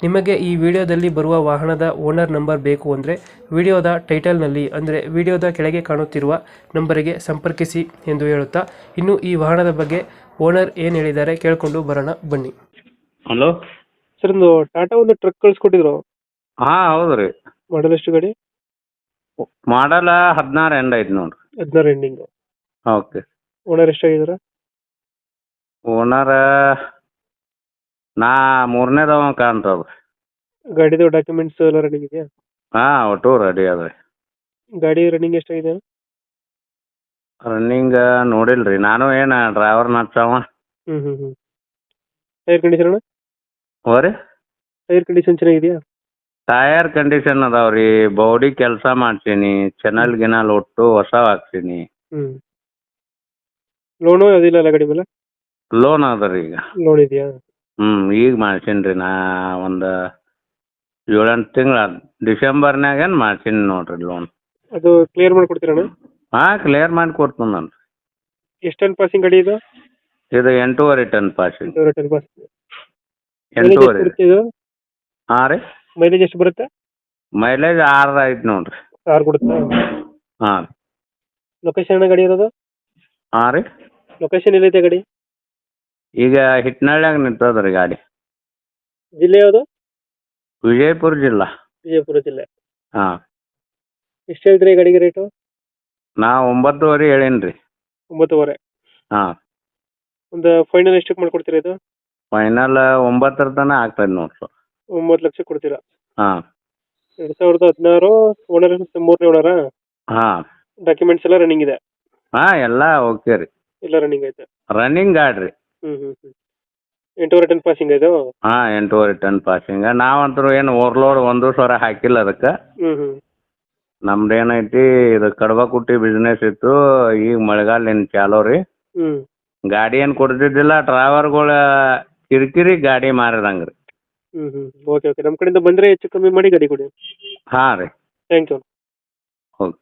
ನಿಮಗೆ ಈ ವಿಡಿಯೋದಲ್ಲಿ ಬರುವ ವಾಹನದ ಓನರ್ ನಂಬರ್ ಬೇಕು ಅಂದರೆ ವಿಡಿಯೋದ ಟೈಟಲ್ನಲ್ಲಿ ಅಂದರೆ ವಿಡಿಯೋದ ಕೆಳಗೆ ಕಾಣುತ್ತಿರುವ ನಂಬರಿಗೆ ಸಂಪರ್ಕಿಸಿ ಎಂದು ಹೇಳುತ್ತಾ ಇನ್ನು ಈ ವಾಹನದ ಬಗ್ಗೆ ಓನರ್ ಏನು ಹೇಳಿದ್ದಾರೆ ಕೇಳಿಕೊಂಡು ಬರೋಣ ಬನ್ನಿ. ಹಲೋ? ಸರ್ ಒಂದು ಟಾಟಾ ಒಂದು ಟ್ರಕ್ ಕಳಿಸ್ಕೊಟ್ಟಿದ್ರು. ಹಾ ಹೌದು ರೀ. ಮಾಡಲ್ ಎಷ್ಟು ಗಾಡಿ? ಮಾಡಲ್ಲ ಹದಿನಾರು ಎಂಡ್ ಐತಿ ನೋಡ್ರಿ. ಹದಿನಾರು ಎಂಡಿಂಗ್ ಓಕೆ. ಓನರ್ ಎಷ್ಟಾಗಿದ್ದಾರೆ ಓನರ ನಾ ಮೂರನೇದವ ಕಾಣ್ತದ ಗಾಡಿದು ಡಾಕ್ಯುಮೆಂಟ್ಸ್ ಎಲ್ಲ ರೆಡಿ ಇದೆಯಾ? ಹಾ ಒಟ್ಟು ರೆಡಿ ಅದ ರೀ ಗಾಡಿ ರನ್ನಿಂಗ್ ಎಷ್ಟಾಗಿದೆ? ರನ್ನಿಂಗ್ ನೋಡಿಲ್ರಿ. ರೀ ನಾನು ಏನು ಡ್ರೈವರ್ ನಡ್ಸವ ಹ್ಞೂ ಹ್ಞೂ ಹ್ಞೂ ಟೈರ್ ಕಂಡೀಷನ್ ಅಣ್ಣ ಹೋ ರೀ. ಟೈರ್ ಕಂಡೀಷನ್ ಚೆನ್ನಾಗಿದೆಯಾ? ಟಯರ್ ಕಂಡೀಷನ್ ಅದಾವ ರೀ. ಬಾಡಿ ಕೆಲಸ ಮಾಡ್ತೀನಿ. ಚೆನಲ್ ಗಿನಲ್ ಒಟ್ಟು ಹೊಸ ಹಾಕ್ತೀನಿ ಹ್ಞೂ ಲೋನು ಅದಿಲ್ಲ ಅಲ್ಲ ಗಾಡಿ ಮೇಲೆ? ಲೋನ್ ಅದ ರೀ ಈಗ. ಲೋನ್ ಇದೆಯಾ? ಹ್ಞೂ ಈಗ ಮಾಡ್ಸೀನಿ ರೀ ನಾ ಒಂದು ಏಳೆಂಟು ತಿಂಗಳು ಡಿಸೆಂಬರ್ನಾಗೇನು ಮಾಡ್ಸೀನಿ ನೋಡ್ರಿ ಲೋನ್ ಅದು ಕ್ಲಿಯರ್ ಮಾಡ್ಕೊಡ್ತೀರಣ್ಣ ಹಾಂ ಕ್ಲಿಯರ್ ಮಾಡಿ ಕೊಡ್ತೀನಿ ನಾನು. ಎಷ್ಟು ಟನ್ ಪಾಸಿಂಗ್ ಗಾಡಿ ಇದು? ಇದು ಎಂಟೂವರೆ ಟನ್ ಪಾಸಿಂಗ್ ಒಂದೂವರೆ ಟನ್ ಪಾಸ್ ಎಂಟೂವರೆ. ಇದು? ಹಾಂ ರೀ. ಮೈಲೇಜ್ ಎಷ್ಟು ಬರುತ್ತೆ? ಮೈಲೇಜ್ ಆರು ಐತೆ ನೋಡ್ರಿ. ಆರು ಕೊಡುತ್ತೆ? ಹಾಂ. ಲೊಕೇಶನ್ ಗಾಡಿ ಇರೋದು? ಹಾಂ ರೀ. ಲೊಕೇಶನ್ ಎಲ್ಲೈತೆ ಗಾಡಿ? ಈಗ ಹಿಟ್ನಳ್ಳಿಯಾಗ ನಿಂತದ್ರಿ ರೀ ಗಾಡಿ. ಜಿಲ್ಲೆ ಯಾವುದು? ವಿಜಯಪುರ ಜಿಲ್ಲಾ. ವಿಜಯಪುರ ಜಿಲ್ಲೆ. ಹಾ. ಎಷ್ಟು ಹೇಳ್ತೀರಿ ಈ ಗಾಡಿಗೆ ರೇಟು ನಾ ಒಂಬತ್ತುವರೆ ಹೇಳೇನ್ರಿ ರೀ. ಒಂಬತ್ತುವರೆ? ಹಾಂ. ಒಂದು ಫೈನಲ್ ಎಷ್ಟಕ್ಕೆ ಮಾಡ್ಕೊಡ್ತೀರಾ ಇದು? ಫೈನಲ್ ಒಂಬತ್ತರ ತನಕ ಆಗ್ತದೆ ನೋಡ್ರಿ ಒಂಬತ್ತು ಲಕ್ಷ ಕೊಡ್ತೀರಾ? ಹಾ. ಎರಡ್ ಸಾವಿರದ ಹದಿನಾರು ಓನರ್ ಮೂರನೇ ಓನರ ಹಾಂ. ಡಾಕ್ಯುಮೆಂಟ್ಸ್ ಎಲ್ಲ ರನ್ನಿಂಗ್ ಇದೆ? ಹಾ ಎಲ್ಲ ಓಕೆ ರೀ. ಎಲ್ಲ ರನ್ನಿಂಗ್ ಐತೆ. ರನ್ನಿಂಗ್ ಗಾಡಿ ರೀ ಹ್ಞೂ ಹ್ಞೂ ಹ್ಞೂ ಎಂಟೂವರೆ ಟನ್ ಪಾಸಿಂಗ್ ಇದು ಹಾಂ ಎಂಟೂವರೆ ಟನ್ ಪಾಸಿಂಗ ನಾವಂತರೂ ಏನು ಓವರ್ಲೋಡ್ ಒಂದು ಸಾವಿರ ಹಾಕಿಲ್ಲ ಅದಕ್ಕೆ. ಹ್ಞೂ ಹ್ಞೂ ನಮ್ದು ಏನೈತಿ ಇದು ಕಡಬ ಕುಟ್ಟಿ ಬಿಸ್ನೆಸ್ ಇತ್ತು ಈಗ ಮಳೆಗಾಲ ಏನು ಚಾಲೋ ರೀ. ಹ್ಞೂ ಗಾಡಿ ಏನು ಕೊಡ್ತಿದ್ದಿಲ್ಲ ಡ್ರೈವರ್ಗಳ ಕಿರಿಕಿರಿ ಗಾಡಿ ಮಾರಿದಂಗೆ ರೀ ಹ್ಞೂ ಹ್ಞೂ ಓಕೆ ಓಕೆ ನಮ್ಮ ಕಡೆಯಿಂದ ಬಂದರೆ ಹೆಚ್ಚು ಕಮ್ಮಿ ಮಾಡಿ ಗಾಡಿ ಕೊಡಿ. ಹಾಂ ರೀ. Thank you okay